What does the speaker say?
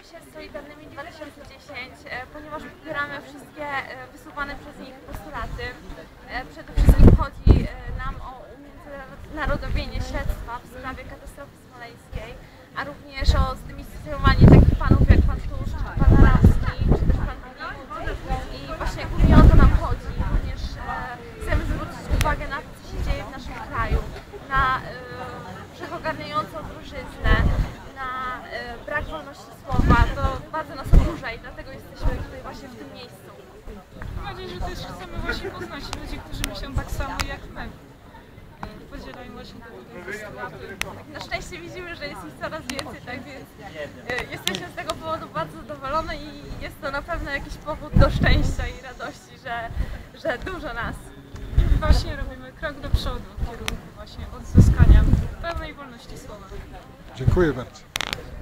Nazywamy się Solidarnymi 2010, e, ponieważ popieramy wszystkie e, wysuwane przez nich postulaty. E, Przede wszystkim chodzi nam o umiędzynarodowienie śledztwa w sprawie katastrofy smoleńskiej, a również o zdemistyfikowanie takich panów jak pan Tusz, czy pan Arabski, czy też pan Piwnik. I właśnie głównie o to nam chodzi. Również chcemy zwrócić uwagę na to, co się dzieje w naszym kraju, na wszechogarniającą drożyznę, brak wolności słowa. To bardzo nas oburza i dlatego jesteśmy tutaj właśnie w tym miejscu. Mam nadzieję, że też chcemy właśnie poznać ludzi, którzy myślą tak samo jak my. Podzielają właśnie te tutaj postulaty. Na szczęście widzimy, że jest ich coraz więcej, tak więc e, jesteśmy z tego powodu bardzo zadowolone i jest to na pewno jakiś powód do szczęścia i radości, że, że dużo nas. Właśnie robimy krok do przodu w kierunku właśnie odzyskania pełnej wolności słowa. Dziękuję bardzo.